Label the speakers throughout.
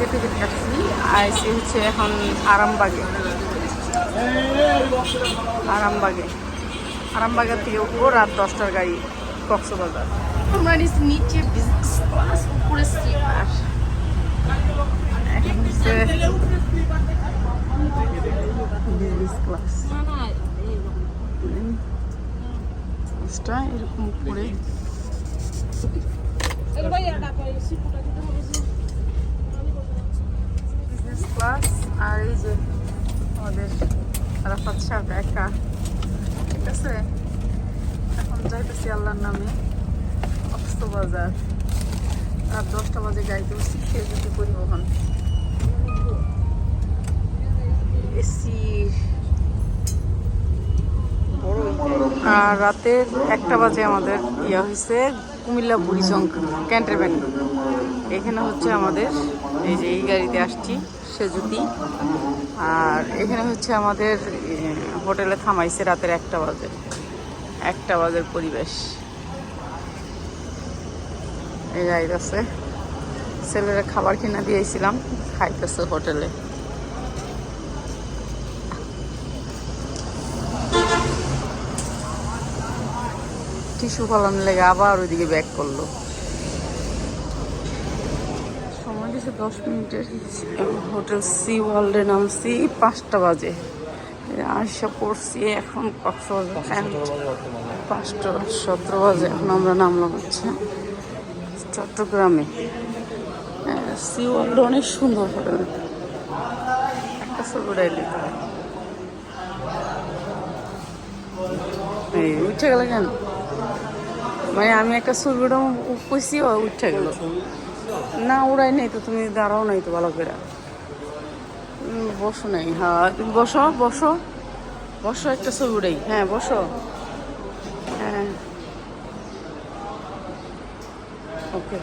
Speaker 1: থেকে টিকিট কাটছি আইসি হচ্ছে এখন আরামবাগে। আরামবাগে। আরামবাগের থেকে উঠবো রাত দশটার গাড়ি কক্সবাজার। আমরা নিচে নিচে বিজনেস ক্লাস উপরে স্লিপার বিজনেস ক্লাস এরকম উপরে বিজনেস ক্লাস আর এই যে আমাদের সাহেব একা ঠিক আছে? এখন যাইতেছি আল্লাহর নামে। কক্সবাজার রাত দশটা বাজে গাড়িতে উঠছি খেয়ে পরিবহন। এসি আর রাতের একটা বাজে আমাদের ইয়া হয়েছে কুমিল্লা বুড়িচং ক্যান্টারব্যান্ড এখানে হচ্ছে আমাদের, এই যে এই গাড়িতে আসছি। সেজুতি আর এখানে হচ্ছে আমাদের হোটেলে থামাইছে রাতের একটা বাজে। একটা বাজের পরিবেশ। এই গাড়িতে ছেলেরা খাবার কিনা দিয়েছিলাম, খাইতেছে হোটেলে। টিস্যু কলাম লেগে আবার ওইদিকে ব্যাক করল। সময় দশ মিনিটের হোটেল সি ওয়ার্ল্ডে নামছি পাঁচটা বাজে। আয়সা পড়ছি এখন কক্সবাজার পাঁচটা সতেরো বাজে এখন আমরা নামলাম হচ্ছে চট্টগ্রামে। সি ওয়ার্ল্ড অনেক সুন্দর হোটেল। একটা ছবি ডাইলি এই উঠে গেল কেন? মানে আমি একটা ছবিটা কইছি উঠে গেল। না, উড়াই নেই তো, তুমি দাঁড়াও নাই তো ভালো করে। বসো নাই হ্যাঁ তুমি বসো বসো। বসো, একটা ছবি উড়াই। হ্যাঁ বসো। হ্যাঁ। ওকে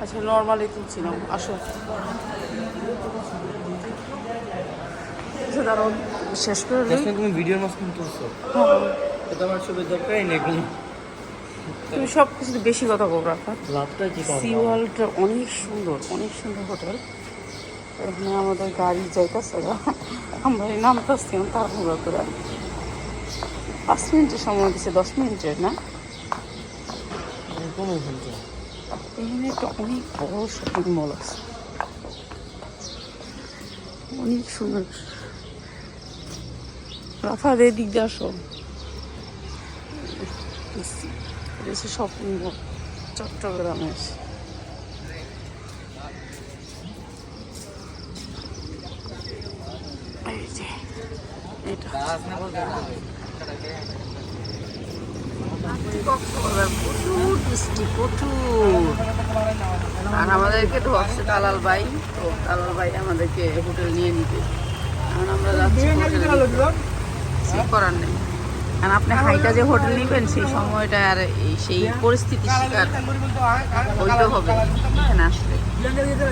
Speaker 1: আচ্ছা নর্মালি তুলছিলাম আসো। আচ্ছা, দাঁড়াও শেষ করে।
Speaker 2: তুমি ভিডিওর মাঝখানে তুলছো।
Speaker 1: হ্যাঁ,
Speaker 2: এটা আমার ছবির দরকারই নেই কোনো
Speaker 1: তুমি সব কিছু বেশি কথা বল রাখা
Speaker 2: লাভটা কি
Speaker 1: সি ওয়ার্ল্ডটা অনেক সুন্দর অনেক সুন্দর হোটেল এখানে আমাদের গাড়ি যাইতেছে আমরা নামতেছি তাড়াহুড়ো করে পাঁচ মিনিটের সময় দিচ্ছে দশ মিনিটের না?
Speaker 2: কোনো ওখানটা
Speaker 1: এখানে একটা অনেক বড় শপিং মল আছে। অনেক সুন্দর। রাফা রে দিক দিয়ে আসো শপিং মল চট্টগ্রামের এটা। প্রচুর বৃষ্টি প্রচুর আর আমাদেরকে ধরছে দালাল ভাই তো দালাল ভাই আমাদেরকে হোটেল নিয়ে নিতে এখন আমরা যাচ্ছি হোটেলে করার নেই। আর আপনি হাইটা যে হোটেল নেবেন সেই সময়টা আর এই সেই পরিস্থিতি শিকার হইতে হবে। এখানে আসলে।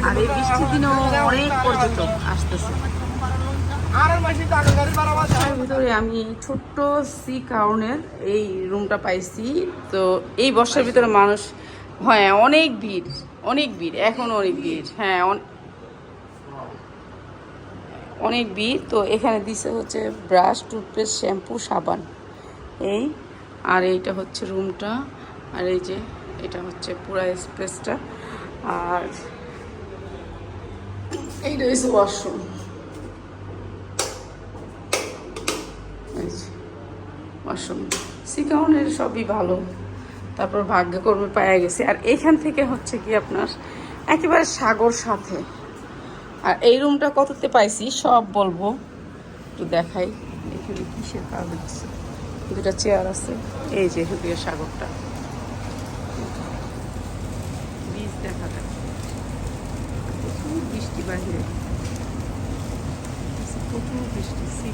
Speaker 1: আর এই বৃষ্টির দিনেও অনেক পর্যটক আসতেছে। ভিতরে আমি ছোট্ট সি কাউনের এই রুমটা পাইছি। তো এই বর্ষার ভিতরে মানুষ হ্যাঁ অনেক ভিড় অনেক ভিড় এখন অনেক ভিড় হ্যাঁ অন- অনেক ভিড়। তো এখানে দিছে হচ্ছে ব্রাশ টুথপেস্ট শ্যাম্পু সাবান এই আর এইটা হচ্ছে রুমটা আর এই যে এটা হচ্ছে পুরা স্পেসটা আর এইটা হচ্ছে ওয়াশরুম। ওয়াশরুম সিকাউনের সবই ভালো। তারপর ভাগ্যকর্মে পাওয়া গেছে। আর এইখান থেকে হচ্ছে কি আপনার, একেবারে সাগর সাথে। আর এই রুমটা কততে পাইছি, সব বলব। একটু দেখাই। এখানে কিসের কাজ হচ্ছে? দুটা চেয়ার আছে। এই যে এদিকে সাগরটা। বীজ দেখা যায় প্রচুর বৃষ্টি বাহিরে। প্রচুর বৃষ্টি সি